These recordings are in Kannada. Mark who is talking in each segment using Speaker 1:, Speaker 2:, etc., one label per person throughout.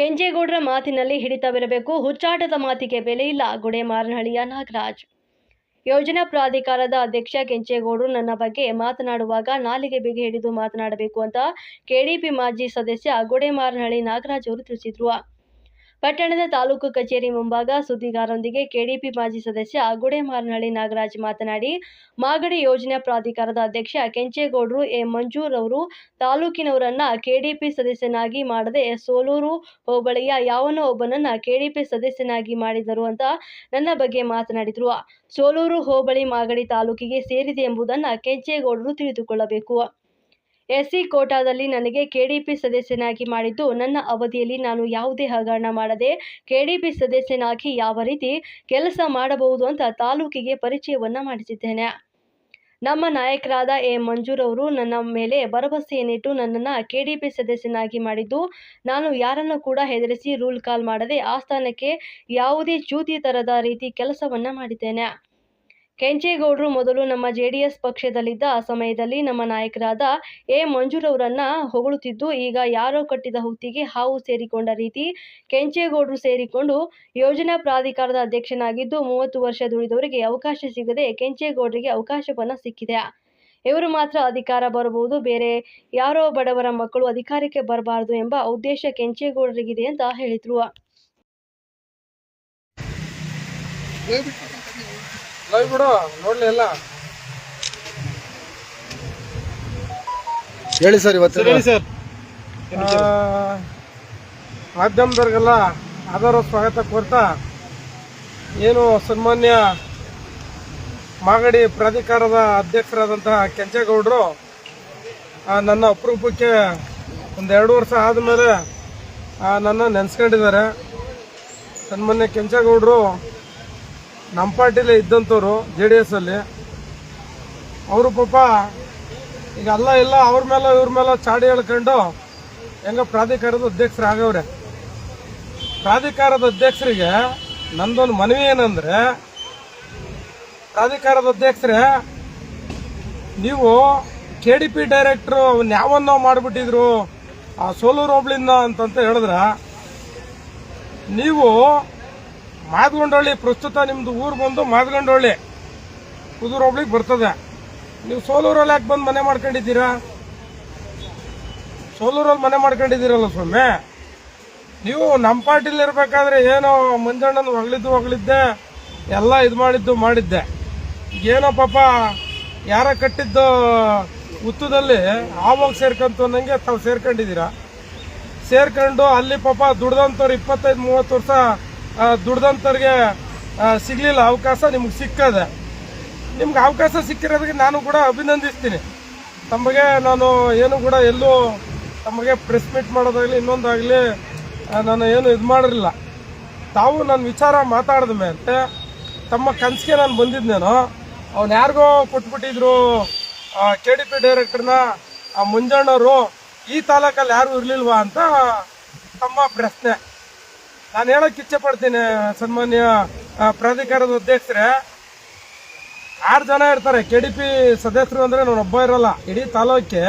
Speaker 1: ಕೆಂಜೇಗೌಡರ ಮಾತಿನಲ್ಲಿ ಹಿಡಿತವಿರಬೇಕು. ಹುಚ್ಚಾಟದ ಮಾತಿಗೆ ಬೆಲೆ ಇಲ್ಲ. ಗುಡೆಮಾರನಹಳ್ಳಿಯ ನಾಗರಾಜ್. ಯೋಜನಾ ಪ್ರಾಧಿಕಾರದ ಅಧ್ಯಕ್ಷ ಕೆಂಚೇಗೌಡರು ನನ್ನ ಬಗ್ಗೆ ಮಾತನಾಡುವಾಗ ನಾಲಿಗೆ ಬಿಗಿ ಹಿಡಿದು ಮಾತನಾಡಬೇಕು ಅಂತ ಕೆಡಿಪಿ ಮಾಜಿ ಸದಸ್ಯ ಗುಡೆಮಾರನಹಳ್ಳಿ ನಾಗರಾಜ್ ಅವರು ತಿಳಿಸಿದರು. ಪಟ್ಟಣದ ತಾಲೂಕು ಕಚೇರಿ ಮುಂಭಾಗ ಸುದ್ದಿಗಾರರೊಂದಿಗೆ ಕೆಡಿಪಿ ಮಾಜಿ ಸದಸ್ಯ ಗುಡೆಮಾರನಹಳ್ಳಿ ನಾಗರಾಜ್ ಮಾತನಾಡಿ, ಮಾಗಡಿ ಯೋಜನಾ ಪ್ರಾಧಿಕಾರದ ಅಧ್ಯಕ್ಷ ಕೆಂಚೇಗೌಡರು ಎ ಮಂಜೂರ್ ಅವರು ತಾಲೂಕಿನವರನ್ನ ಕೆಡಿಪಿ ಸದಸ್ಯನಾಗಿ ಮಾಡದೆ ಸೋಲೂರು ಹೋಬಳಿಯ ಯಾವನೋ ಒಬ್ಬನನ್ನ ಕೆಡಿಪಿ ಸದಸ್ಯನಾಗಿ ಮಾಡಿದರು ಅಂತ ನನ್ನ ಬಗ್ಗೆ ಮಾತನಾಡಿದರು. ಸೋಲೂರು ಹೋಬಳಿ ಮಾಗಡಿ ತಾಲೂಕಿಗೆ ಸೇರಿದೆ ಎಂಬುದನ್ನು ಕೆಂಚೇಗೌಡರು ತಿಳಿದುಕೊಳ್ಳಬೇಕು. ಎಸ್ಸಿ ಕೋಟಾದಲ್ಲಿ ನನಗೆ ಕೆಡಿಪಿ ಸದಸ್ಯನಾಗಿ ಮಾಡಿದ್ದು. ನನ್ನ ಅವಧಿಯಲ್ಲಿ ನಾನು ಯಾವುದೇ ಹಗರಣ ಮಾಡದೆ ಕೆಡಿಪಿ ಸದಸ್ಯನಾಗಿ ಯಾವ ರೀತಿ ಕೆಲಸ ಮಾಡಬಹುದು ಅಂತ ತಾಲೂಕಿಗೆ ಪರಿಚಯವನ್ನ ಮಾಡಿಸಿದ್ದೇನೆ. ನಮ್ಮ ನಾಯಕರಾದ ಎ. ಮಂಜೂರ್ ಅವರು ನನ್ನ ಮೇಲೆ ಭರವಸೆಯನ್ನಿಟ್ಟು ನನ್ನನ್ನು ಕೆಡಿಪಿ ಸದಸ್ಯನಾಗಿ ಮಾಡಿದ್ದು. ನಾನು ಯಾರನ್ನು ಕೂಡ ಹೆದರಿಸಿ ರೂಲ್ ಕಾಲ್ ಮಾಡದೆ ಆಸ್ಥಾನಕ್ಕೆ ಯಾವುದೇ ಚ್ಯೂತಿ ತರದ ರೀತಿ ಕೆಲಸವನ್ನ ಮಾಡಿದ್ದೇನೆ. ಕೆಂಚೇಗೌಡರು ಮೊದಲು ನಮ್ಮ ಜೆಡಿಎಸ್ ಪಕ್ಷದಲ್ಲಿದ್ದ ಸಮಯದಲ್ಲಿ ನಮ್ಮ ನಾಯಕರಾದ ಎ ಮಂಜುರವರನ್ನ ಹೊಗಳುತ್ತಿದ್ದು, ಈಗ ಯಾರೋ ಕಟ್ಟಿದ ಹುತ್ತಿಗೆ ಹಾವು ಸೇರಿಕೊಂಡ ರೀತಿ ಕೆಂಚೇಗೌಡರು ಸೇರಿಕೊಂಡು ಯೋಜನಾ ಪ್ರಾಧಿಕಾರದ ಅಧ್ಯಕ್ಷನಾಗಿದ್ದು, ಮೂವತ್ತು ವರ್ಷ ದುಡಿದವರಿಗೆ ಅವಕಾಶ ಸಿಗದೆ ಕೆಂಚೇಗೌಡರಿಗೆ ಅವಕಾಶವನ್ನ ಸಿಕ್ಕಿದೆ. ಇವರು ಮಾತ್ರ ಅಧಿಕಾರ ಬರಬಹುದು, ಬೇರೆ ಯಾರೋ ಬಡವರ ಮಕ್ಕಳು ಅಧಿಕಾರಕ್ಕೆ ಬರಬಾರದು ಎಂಬ ಉದ್ದೇಶ ಕೆಂಚೇಗೌಡರಿಗಿದೆ ಅಂತ ಹೇಳಿದ್ರು.
Speaker 2: ಲೈವ್ ಬಿಡು ನೋಡ್ಲಿ ಎಲ್ಲ.
Speaker 3: ಹೇಳಿ ಸರ್ ಇವತ್ತು
Speaker 4: ಹೇಳಿ ಸರ್.
Speaker 2: ಮಾಧ್ಯಮದವ್ರಿಗೆಲ್ಲ ಆಧಾರ ಸ್ವಾಗತ ಕೋರ್ತಾ ಏನು ಸನ್ಮಾನ್ಯ ಮಾಗಡಿ ಪ್ರಾಧಿಕಾರದ ಅಧ್ಯಕ್ಷರಾದಂತಹ ಕೆಂಚೇಗೌಡರು ನನ್ನ ಅಪರೂಪಕ್ಕೆ ಒಂದು ಎರಡು ವರ್ಷ ಆದಮೇಲೆ ನನ್ನ ನೆನೆಸ್ಕೊಂಡಿದ್ದಾರೆ. ಸನ್ಮಾನ್ಯ ಕೆಂಚೇಗೌಡರು ನಮ್ಮ ಪಾರ್ಟಿಲೇ ಇದ್ದಂಥವ್ರು ಜೆ ಡಿ ಎಸ್ ಅಲ್ಲಿ. ಅವರು ಪಾಪ ಈಗ ಅಲ್ಲ, ಇಲ್ಲ, ಅವ್ರ ಮೇಲೆ, ಇವ್ರ ಮೇಲೆ ಚಾಡಿ ಹೇಳ್ಕೊಂಡು ಹೆಂಗ ಪ್ರಾಧಿಕಾರದ ಅಧ್ಯಕ್ಷರಾಗವ್ರೆ ಪ್ರಾಧಿಕಾರದ ಅಧ್ಯಕ್ಷರಿಗೆ ನಂದೊಂದು ಮನವಿ ಏನಂದ್ರೆ, ಪ್ರಾಧಿಕಾರದ ಅಧ್ಯಕ್ಷರೇ, ನೀವು ಕೆ ಡಿ ಪಿ ಡೈರೆಕ್ಟ್ರು ಅವನ್ನ ಯಾವನ್ನೋ ಮಾಡಿಬಿಟ್ಟಿದ್ರು, ಆ ಸೋಲೂರು ಹೋಬ್ಳಿಂದ ಅಂತಂತ ಹೇಳಿದ್ರ, ನೀವು ಮಾದಗೊಂಡಳ್ಳಿ ಪ್ರಸ್ತುತ ನಿಮ್ದು ಊರು ಬಂದು ಮಾದಗೊಂಡಳ್ಳಿ ಕುದೂರು ಒಬ್ಳಿಗೆ ಬರ್ತದೆ. ನೀವು ಸೋಲೂರಲ್ಲಿ ಯಾಕೆ ಬಂದು ಮನೆ ಮಾಡ್ಕೊಂಡಿದ್ದೀರಾ? ಸೋಲೂರಲ್ಲಿ ಮನೆ ಮಾಡ್ಕೊಂಡಿದ್ದೀರಲ್ಲ ಸ್ವಾಮಿ? ನೀವು ನಮ್ಮ ಪಾರ್ಟಿಲಿ ಇರಬೇಕಾದ್ರೆ ಏನೋ ಮಂಜಣ್ಣನ ಹೊಗಳಿದ್ದು ಹೊಗಳಿದ್ದೆ, ಎಲ್ಲ ಇದು ಮಾಡಿದ್ದು ಮಾಡಿದ್ದೆ. ಏನೋ ಪಾಪ ಯಾರ ಕಟ್ಟಿದ್ದು ಉತ್ತದಲ್ಲಿ ಆವಾಗ ಸೇರ್ಕಂತು ಅನ್ನಂಗೆ ತಾವು ಸೇರ್ಕೊಂಡಿದ್ದೀರಾ? ಸೇರ್ಕೊಂಡು ಅಲ್ಲಿ ಪಾಪ ದುಡ್ದಂಥವ್ರು ಇಪ್ಪತ್ತೈದು, ಮೂವತ್ತು ವರ್ಷ ದುಡ್ದಂಥವ್ರಿಗೆ ಸಿಗಲಿಲ್ಲ. ಅವಕಾಶ ನಿಮ್ಗೆ ಸಿಕ್ಕದೆ. ನಿಮ್ಗೆ ಅವಕಾಶ ಸಿಕ್ಕಿರೋದಕ್ಕೆ ನಾನು ಕೂಡ ಅಭಿನಂದಿಸ್ತೀನಿ. ತಮಗೆ ನಾನು ಏನು ಕೂಡ ಎಲ್ಲೂ ತಮಗೆ ಪ್ರೆಸ್ ಮೀಟ್ ಮಾಡೋದಾಗಲಿ, ಇನ್ನೊಂದಾಗಲಿ ನಾನು ಏನು ಇದು ಮಾಡಿರಲಿಲ್ಲ. ತಾವು ನನ್ನ ವಿಚಾರ ಮಾತಾಡಿದ ಮೇಲೆ ತಮ್ಮ ಕನಸಿಗೆ ನಾನು ಬಂದಿದ್ದೇನೋ ಅವ್ನು ಯಾರಿಗೋ ಕೊಟ್ಬಿಟ್ಟಿದ್ರು ಕೆ ಡಿ ಪಿ ಡೈರೆಕ್ಟರ್ನ ಆ, ಮುಂಜಾಣವರು ಈ ತಾಲೂಕಲ್ಲಿ ಯಾರು ಇರಲಿಲ್ವಾ ಅಂತ ತಮ್ಮ ಪ್ರಶ್ನೆ. ನಾನು ಹೇಳಕ್ ಇಚ್ಛೆ ಪಡ್ತೀನಿ, ಸನ್ಮಾನ್ಯ ಪ್ರಾಧಿಕಾರದ ಅಧ್ಯಕ್ಷರೇ. ಆರು ಜನ ಇರ್ತಾರೆ ಕೆ ಡಿ ಪಿ ಸದಸ್ಯರು ಅಂದ್ರೆ ನಾನು ಒಬ್ಬ ಇರಲ್ಲ. ಇಡೀ ತಾಲೂಕಿಗೆ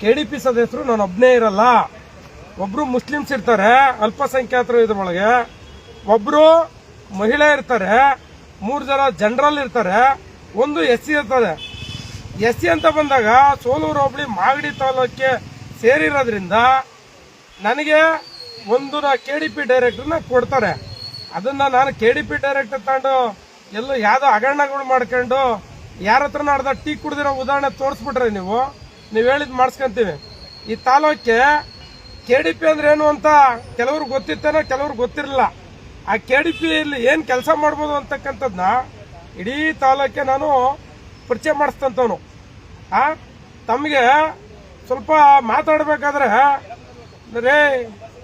Speaker 2: ಕೆ ಡಿ ಪಿ ಸದಸ್ಯರು, ನಾನು ಒಬ್ಬನೇ ಇರಲ್ಲ. ಒಬ್ರು ಮುಸ್ಲಿಮ್ಸ್ ಇರ್ತಾರೆ, ಅಲ್ಪಸಂಖ್ಯಾತರು ಇದ್ರೊಳಗೆ. ಒಬ್ರು ಮಹಿಳೆ ಇರ್ತಾರೆ, ಮೂರು ಜನ ಜನರಲ್ ಇರ್ತಾರೆ, ಒಂದು ಎಸ್ ಸಿ ಇರ್ತದೆ. ಎಸ್ ಸಿ ಅಂತ ಬಂದಾಗ ಸೋಲೂರು ಹೋಬಳಿ ಮಾಗಡಿ ತಾಲೂಕಿಗೆ ಸೇರಿರೋದ್ರಿಂದ ನನಗೆ ಒಂದು ಕೆ ಡಿ ಪಿ ಡೈರೆಕ್ಟರ್ನ ಕೊಡ್ತಾರೆ. ಅದನ್ನ ನಾನು ಕೆ ಡಿ ಪಿ ಡೈರೆಕ್ಟರ್ ತಗೊಂಡು ಎಲ್ಲೋ ಯಾವ್ದೋ ಹಗರಣಗಳು ಮಾಡ್ಕೊಂಡು ಯಾರ ಹತ್ರ ನಾಡ್ದ ಟೀ ಕುಡ್ದಿರೋ ಉದಾಹರಣೆ ತೋರಿಸ್ಬಿಟ್ರೆ ನೀವು ನೀವು ಹೇಳಿದ್ ಮಾಡಿಸ್ಕೊಂತೀವಿ. ಈ ತಾಲೂಕೆ ಕೆ ಡಿ ಪಿ ಅಂದ್ರೆ ಏನು ಅಂತ ಕೆಲವ್ರಿಗೆ ಗೊತ್ತಿತ್ತೇನೋ ಕೆಲವ್ರಿಗೆ ಗೊತ್ತಿರಲಿಲ್ಲ. ಆ ಕೆ ಡಿ ಪಿಯಲ್ಲಿ ಏನು ಕೆಲಸ ಮಾಡ್ಬೋದು ಅಂತಕ್ಕಂಥದ್ನ ಇಡೀ ತಾಲೂಕೆ ನಾನು ಪರಿಚಯ ಮಾಡಿಸ್ತಂತವನು. ಆ, ತಮಗೆ ಸ್ವಲ್ಪ ಮಾತಾಡಬೇಕಾದ್ರೆ, ರೇ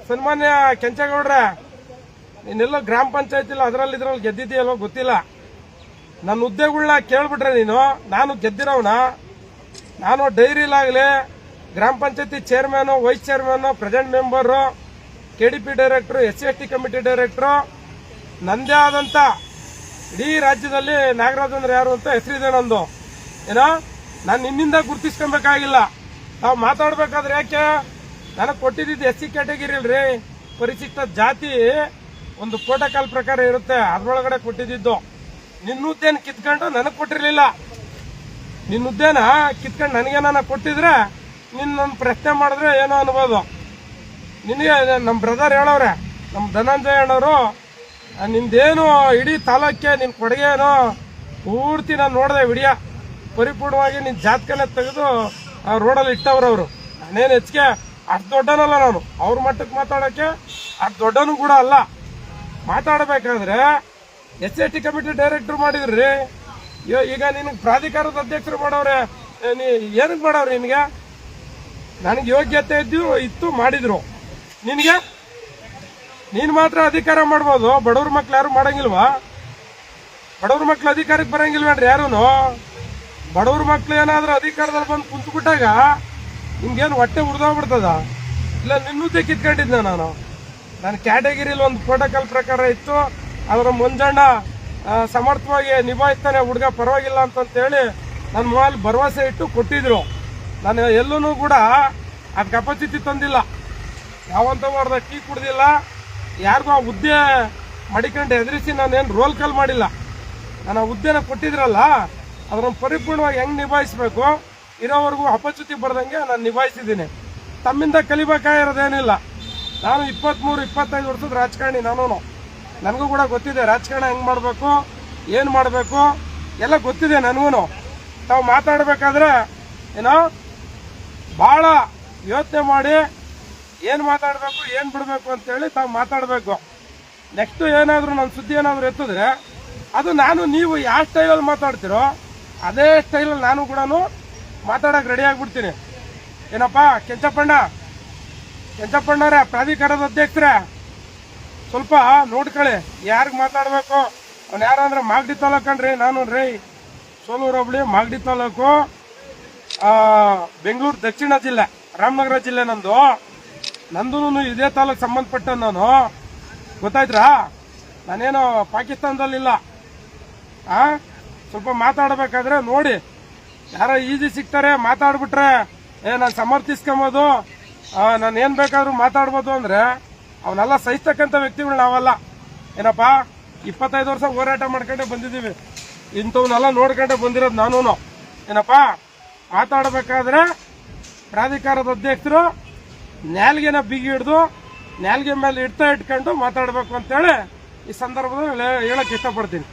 Speaker 2: ಸನ್ಮಾನ್ಯ ಕೆಂಚೇಗೌಡ್ರೆ ನೀನೆಲ್ಲೋ ಗ್ರಾಮ ಪಂಚಾಯತಿಲ್ಲ ಅದರಲ್ಲಿ ಇದ್ರಲ್ಲಿ ಗೆದ್ದಿದ್ದೀಯಲ್ಲೋ ಗೊತ್ತಿಲ್ಲ. ನನ್ನ ಹುದ್ದೆಗಳನ್ನ ಕೇಳ್ಬಿಟ್ರೆ ನೀನು, ನಾನು ಗೆದ್ದಿರೋವನ, ನಾನು ಡೈರಿಲಾಗಲಿ ಗ್ರಾಮ ಪಂಚಾಯತಿ chairman vice chairman present member K D P director S C S T committee director ನಂದೇ ಆದಂಥ ಇಡೀ ರಾಜ್ಯದಲ್ಲಿ ನಾಗರಾಜ್ ಯಾರು ಅಂತ ಹೆಸರಿದೆ ನಂದು. ಏನೋ, ನಾನು ನಿನ್ನಿಂದ ಗುರ್ತಿಸ್ಕೊಬೇಕಾಗಿಲ್ಲ. ನಾವು ಮಾತಾಡಬೇಕಾದ್ರೆ ಯಾಕೆ? ನನಗೆ ಕೊಟ್ಟಿದ್ದು ಎಸ್ ಸಿ ಕ್ಯಾಟಗಿರಿ ಅಲ್ರಿ ಪರಿಶಿಷ್ಟ ಜಾತಿ ಒಂದು ಪ್ರೋಟೋಕಾಲ್ ಪ್ರಕಾರ ಇರುತ್ತೆ. ಅದ್ರೊಳಗಡೆ ಕೊಟ್ಟಿದ್ದು ನಿನ್ನ ಹುದ್ದೆನ ಕಿತ್ಕೊಂಡು ನನಗೆ ಕೊಟ್ಟಿರಲಿಲ್ಲ. ನಿನ್ನ ಉದ್ದೇನ ಕಿತ್ಕೊಂಡು ನನಗೇನ ಕೊಟ್ಟಿದ್ರೆ ನಿನ್ನ ಪ್ರಶ್ನೆ ಮಾಡಿದ್ರೆ ಏನೋ ಅನ್ಬೋದು. ನಿನಗೆ ನಮ್ಮ ಬ್ರದರ್ ಹೇಳವ್ರೆ ನಮ್ಮ ಧನಂಜಯ ಅಣ್ಣವರು ನಿಂದೇನು ಇಡೀ ತಾಲೂಕೆ ನಿನ್ನ ಕೊಡುಗೆನೋ ಪೂರ್ತಿ ನಾನು ನೋಡಿದೆ, ವಿಡಿಯೋ. ಪರಿಪೂರ್ಣವಾಗಿ ನಿನ್ನ ಜಾತಕನೇ ತೆಗೆದು ಆ ರೋಡಲ್ಲಿ ಇಟ್ಟವ್ರವರು. ನಾನೇನು ಹೆಚ್ಚಿಗೆ ಅಷ್ಟು ದೊಡ್ಡನಲ್ಲ ನಾನು. ಅವ್ರ ಮಟ್ಟಕ್ಕೆ ಮಾತಾಡೋಕ್ಕೆ ಅಷ್ಟು ದೊಡ್ಡನು ಕೂಡ ಅಲ್ಲ. ಮಾತಾಡಬೇಕಾದ್ರೆ S A T committee director ಮಾಡಿದ್ರಿ. ಈಗ ನಿನಗೆ ಪ್ರಾಧಿಕಾರದ ಅಧ್ಯಕ್ಷರು ಮಾಡೋರೆ ನೀ ಏನಕ್ಕೆ ಮಾಡವ್ರಿ ನಿನಗೆ? ನನಗೆ ಯೋಗ್ಯತೆ ಇದ್ದು ಇತ್ತು ಮಾಡಿದ್ರು. ನಿನಗೆ? ನೀನು ಮಾತ್ರ ಅಧಿಕಾರ ಮಾಡ್ಬೋದು. ಬಡವ್ರ ಮಕ್ಳು ಯಾರು ಮಾಡಂಗಿಲ್ವಾ? ಬಡವ್ರ ಮಕ್ಳು ಅಧಿಕಾರಕ್ಕೆ ಬರೋಂಗಿಲ್ವೇನ್ರಿ ಯಾರೂ ಬಡವ್ರ ಮಕ್ಳು ಏನಾದ್ರೂ ಅಧಿಕಾರದಲ್ಲಿ ಬಂದು ಕುಂತ್ಬಿಟ್ಟಾಗ ನಿಮ್ಗೇನು ಹೊಟ್ಟೆ ಉರ್ದೋಗ್ಬಿಡ್ತದ? ಇಲ್ಲ ನಿನ್ನೂತೆ ಕಿತ್ಕೊಂಡಿದ್ದೆ ನಾನು. ನನ್ನ ಕ್ಯಾಟಗಿರಿಲಿ ಒಂದು ಪ್ರೋಟೋಕಾಲ್ ಪ್ರಕಾರ ಇತ್ತು. ಅದರ ಮುಂಜಾಣ ಸಮರ್ಥವಾಗಿ ನಿಭಾಯಿಸ್ತಾನೆ, ಹುಡುಗ ಪರವಾಗಿಲ್ಲ ಅಂತಂತೇಳಿ ನನ್ನ ಮೊಬೈಲ್ ಭರವಸೆ ಇಟ್ಟು ಕೊಟ್ಟಿದ್ರು. ನಾನು ಎಲ್ಲೂ ಕೂಡ ಅದು ಕೆಪಾಸಿಟಿ ತಂದಿಲ್ಲ. ಯಾವಂತ ಮಾಡ್ದ, ಟೀ ಕುಡ್ದಿಲ್ಲ. ಯಾರಿಗೂ ಆ ಹುದ್ದೆ ಮಡಿಕೊಂಡು ಎದುರಿಸಿ ನಾನೇನು ರೋಲ್ ಕಾಲ್ ಮಾಡಿಲ್ಲ. ನಾನು ಆ ಹುದ್ದೆನ ಕೊಟ್ಟಿದ್ರಲ್ಲ, ಅದನ್ನು ಪರಿಪೂರ್ಣವಾಗಿ ಹೆಂಗೆ ನಿಭಾಯಿಸ್ಬೇಕು? ಇರೋವರೆಗೂ ಅಪಚ್ಯುತಿ ಬರ್ದಂಗೆ ನಾನು ನಿಭಾಯಿಸಿದ್ದೀನಿ. ತಮ್ಮಿಂದ ಕಲಿಬೇಕಾಗಿರೋದೇನಿಲ್ಲ ನಾನು ಇಪ್ಪತ್ತ್ಮೂರು ಇಪ್ಪತ್ತೈದು ವರ್ಷದ ರಾಜಕಾರಣಿ ನಾನು ನನಗೂ ಕೂಡ ಗೊತ್ತಿದೆ ರಾಜಕಾರಣ ಹೆಂಗೆ ಮಾಡಬೇಕು, ಏನು ಮಾಡಬೇಕು, ಎಲ್ಲ ಗೊತ್ತಿದೆ ನನಗೂ ತಾವು ಮಾತಾಡಬೇಕಾದ್ರೆ, ಏನೋ, ಭಾಳ ಯೋಚನೆ ಮಾಡಿ ಏನು ಮಾತಾಡಬೇಕು, ಏನು ಬಿಡಬೇಕು ಅಂತೇಳಿ ತಾವು ಮಾತಾಡಬೇಕು. ನೆಕ್ಸ್ಟು ಏನಾದರೂ ನನ್ನ ಸುದ್ದಿ ಏನಾದರೂ ಎತ್ತಿದ್ರೆ, ಅದು ನಾನು ನೀವು ಯಾವ ಸ್ಟೈಲಲ್ಲಿ ಮಾತಾಡ್ತೀರೋ, ಅದೇ ಸ್ಟೈಲಲ್ಲಿ ನಾನು ಕೂಡ ಮಾತಾಡೋಕೆ ರೆಡಿ ಆಗ್ಬಿಡ್ತೀನಿ. ಏನಪ್ಪ, ಕೆಂಚಪ್ಪಣ್ಣ? ಕೆಂಚಪ್ಪಣ್ಣರೇ ಪ್ರಾಧಿಕಾರದ ಅಧ್ಯಕ್ಷರೇ. ಸ್ವಲ್ಪ ನೋಡ್ಕೊಳ್ಳಿ ಯಾರಿಗೆ ಮಾತಾಡಬೇಕು? ಅವ್ನು ಯಾರಂದ್ರೆ ಮಾಗಡಿ ತಾಲೂಕಣ್ರಿ ನಾನು ರೀ ಸೋಲೂರು ಹೋಬಳಿ, ಮಾಗಡಿ ತಾಲೂಕು ಬೆಂಗಳೂರು ದಕ್ಷಿಣ ಜಿಲ್ಲೆ, ರಾಮನಗರ ಜಿಲ್ಲೆ ನಂದು. ನಂದು ಇದೇ ತಾಲೂಕು ಸಂಬಂಧಪಟ್ಟ ನಾನು. ಗೊತ್ತಾಯ್ತ್ರಾ? ನಾನೇನು ಪಾಕಿಸ್ತಾನದಲ್ಲಿಲ್ಲ. ಆ? ಸ್ವಲ್ಪ ಮಾತಾಡಬೇಕಾದ್ರೆ ನೋಡಿ. ಯಾರೋ ಈಜಿ ಸಿಗ್ತಾರೆ, ಮಾತಾಡ್ಬಿಟ್ರೆ, ಏ, ನಾನು ಸಮರ್ಥಿಸ್ಕೊಂಬೋದು ನಾನು ಏನು ಬೇಕಾದ್ರೂ ಮಾತಾಡ್ಬೋದು ಅಂದರೆ ಅವನ್ನೆಲ್ಲ ಸಹಿಸ್ತಕ್ಕಂಥ ವ್ಯಕ್ತಿಗಳು ನಾವಲ್ಲ. ಏನಪ್ಪ, ಇಪ್ಪತ್ತೈದು ವರ್ಷ ಹೋರಾಟ ಮಾಡ್ಕೊಂಡೆ ಬಂದಿದ್ದೀವಿ. ಇಂಥವನ್ನೆಲ್ಲ ನೋಡ್ಕೊಂಡೆ ಬಂದಿರೋದು ನಾನು ಏನಪ್ಪ, ಮಾತಾಡಬೇಕಾದ್ರೆ ಪ್ರಾಧಿಕಾರದ ಅಧ್ಯಕ್ಷರು ನ್ಯಾಲ್ಗೆನ ಬಿಗಿ ಹಿಡಿದು, ನ್ಯಾಲ್ಗೆ ಮೇಲೆ ಇಡ್ತಾ ಇಟ್ಕೊಂಡು ಮಾತಾಡಬೇಕು ಅಂತೇಳಿ ಈ ಸಂದರ್ಭದಲ್ಲಿ ಹೇಳಕ್ ಇಷ್ಟಪಡ್ತೀನಿ.